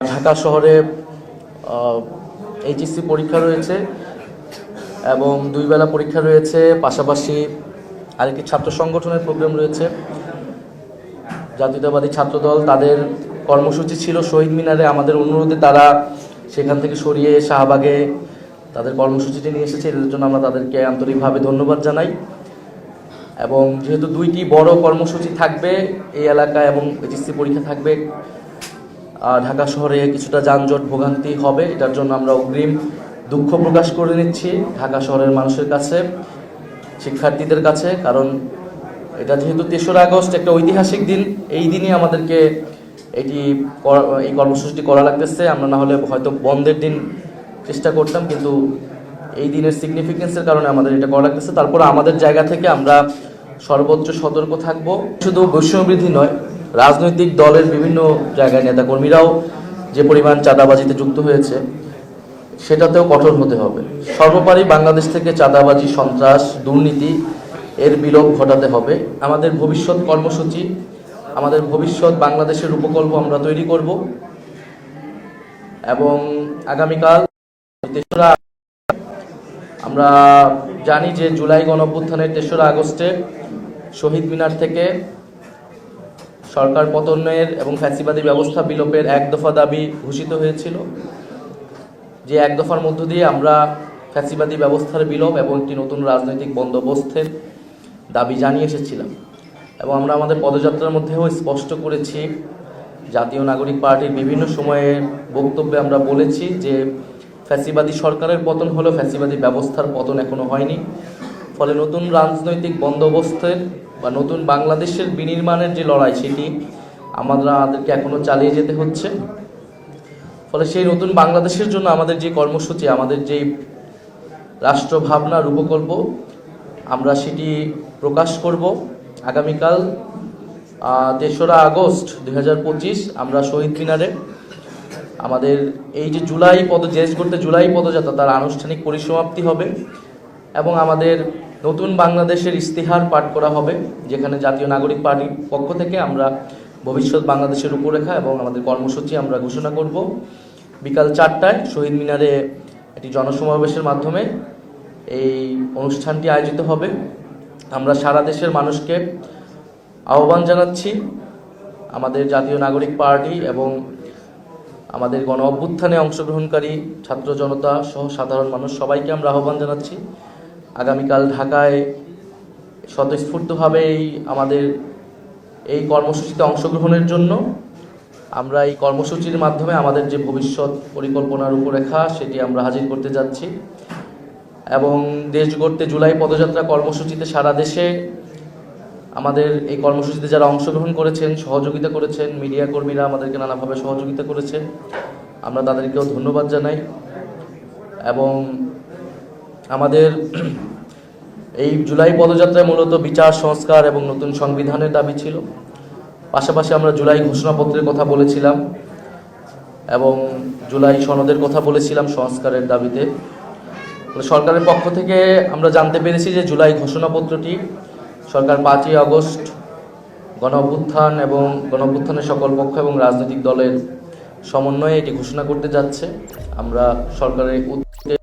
ঢাকা শহরে এইচএসসি পরীক্ষা রয়েছে এবং দুই বেলা পরীক্ষা রয়েছে, পাশাপাশি আরেকটি ছাত্র সংগঠনের প্রোগ্রাম রয়েছে। জাতীয়তাবাদী ছাত্রদল তাদের কর্মসূচি ছিল শহীদ মিনারে। আমাদের অনুরোধে তারা সেখান থেকে সরিয়ে শাহবাগে তাদের কর্মসূচিটি নিয়ে এসেছে। এর জন্য আমরা তাদেরকে আন্তরিকভাবে ধন্যবাদ জানাই। এবং যেহেতু দুইটি বড় কর্মসূচি থাকবে এই এলাকায় এবং এইচএসসি পরীক্ষা থাকবে ঢাকা শহরে কিছুটা যানজট ভোগান্তি হবে, এটার জন্য আমরা অগ্রিম দুঃখ প্রকাশ করে নিচ্ছি ঢাকা শহরের মানুষের কাছে, শিক্ষার্থীদের কাছে, কারণ এটা যেহেতু তেসরা আগস্ট, একটা ঐতিহাসিক দিন, এই দিনই আমাদেরকে এটি এই কর্মসূচিটি করা লাগতেছে। আমরা না হলে হয়তো বন্ধের দিন চেষ্টা করতাম, কিন্তু এই দিনের সিগনিফিকেন্সের কারণে আমাদের এটা করা লাগতেছে। তারপরে আমাদের জায়গা থেকে আমরা সর্বোচ্চ সতর্ক থাকব। শুধু বৈষম্যবৃদ্ধি নয় রাজনৈতিক দলের বিভিন্ন জায়গায় নেতাকর্মীরাও যে পরিমাণ চাঁদাবাজিতে যুক্ত হয়েছে, সেটাতেও কঠোর হতে হবে। সর্বোপরি বাংলাদেশ থেকে চাঁদাবাজি, সন্ত্রাস, দুর্নীতি এর বিলোপ ঘটাতে হবে। আমাদের ভবিষ্যৎ কর্মসূচি, আমাদের ভবিষ্যৎ বাংলাদেশের উপকল্প আমরা তৈরি করব এবং আগামীকাল তেসরা আমরা জানি যে জুলাই গণঅভ্যুত্থানের তেসরা আগস্টে শহীদ মিনার থেকে সরকার পতনের এবং ফ্যাসিবাদী ব্যবস্থা বিলোপের এক দফা দাবি ঘোষিত হয়েছিল। যে এক দফার মধ্য দিয়ে আমরা ফ্যাসিবাদী ব্যবস্থার বিলোপ এবং একটি নতুন রাজনৈতিক বন্দোবস্তের দাবি জানিয়ে এসেছিলাম এবং আমরা আমাদের পদযাত্রার মধ্যেও স্পষ্ট করেছি। জাতীয় নাগরিক পার্টির বিভিন্ন সময়ে বক্তব্যে আমরা বলেছি যে ফ্যাসিবাদী সরকারের পতন হলো ফ্যাসিবাদী ব্যবস্থার পতন এখনও হয়নি। ফলে নতুন রাজনৈতিক বন্দোবস্তের বা নতুন বাংলাদেশের বিনির্মাণের যে লড়াই সেটি আমরা আমাদেরকে এখনও চালিয়ে যেতে হচ্ছে। ফলে সেই নতুন বাংলাদেশের জন্য আমাদের যে কর্মসূচি, আমাদের যে রাষ্ট্র ভাবনা রূপকল্প, আমরা সেটি প্রকাশ করব। আগামীকাল তেসরা আগস্ট দু হাজার পঁচিশ আমরা শহীদ মিনারে আমাদের এই যে জুলাই পদ, দেশ করতে জুলাই পদযাত্রা, তার আনুষ্ঠানিক পরিসমাপ্তি হবে। এবং আমাদের নতুন বাংলাদেশের ইস্তিহার পাঠ করা হবে, যেখানে জাতীয় নাগরিক পার্টির পক্ষ থেকে আমরা ভবিষ্যৎ বাংলাদেশের রূপরেখা এবং আমাদের কর্মসূচি আমরা ঘোষণা করব। বিকাল চারটায় শহীদ মিনারে একটি জনসমাবেশের মাধ্যমে এই অনুষ্ঠানটি আয়োজিত হবে। আমরা সারা দেশের মানুষকে আহ্বান জানাচ্ছি আমাদের জাতীয় নাগরিক পার্টি এবং আমাদের গণ অভ্যুত্থানে অংশগ্রহণকারী ছাত্র জনতা সহ সাধারণ মানুষ সবাইকে আমরা আহ্বান জানাচ্ছি। আগামীকাল ঢাকায় স্বতঃস্ফূর্তভাবে এই আমাদের এই কর্মসূচিতে অংশগ্রহণের জন্য আমরা এই কর্মসূচির মাধ্যমে আমাদের যে ভবিষ্যৎ পরিকল্পনার রূপরেখা, সেটি আমরা হাজির করতে যাচ্ছি। এবং দেশ গড়তে জুলাই পদযাত্রা কর্মসূচিতে সারা দেশে আমাদের এই কর্মসূচিতে যারা অংশগ্রহণ করেছেন, সহযোগিতা করেছেন, মিডিয়া কর্মীরা আমাদেরকে নানাভাবে সহযোগিতা করেছে। আমরা তাদেরকেও ধন্যবাদ জানাই। এবং আমাদের এই জুলাই পদযাত্রায় মূলত বিচার, সংস্কার এবং নতুন সংবিধানের দাবি ছিল। পাশাপাশি আমরা জুলাই ঘোষণাপত্রের কথা বলেছিলাম এবং জুলাই সনদের কথা বলেছিলাম সংস্কারের দাবিতে। সরকারের পক্ষ থেকে আমরা জানতে পেরেছি যে জুলাই ঘোষণাপত্রটি সরকার পাঁচই আগস্ট গণ অভ্যুত্থান এবং গণ অভ্যুত্থানের সকল পক্ষ এবং রাজনৈতিক দলের সমন্বয়ে এটি ঘোষণা করতে যাচ্ছে। আমরা সরকারের উদ্যোগে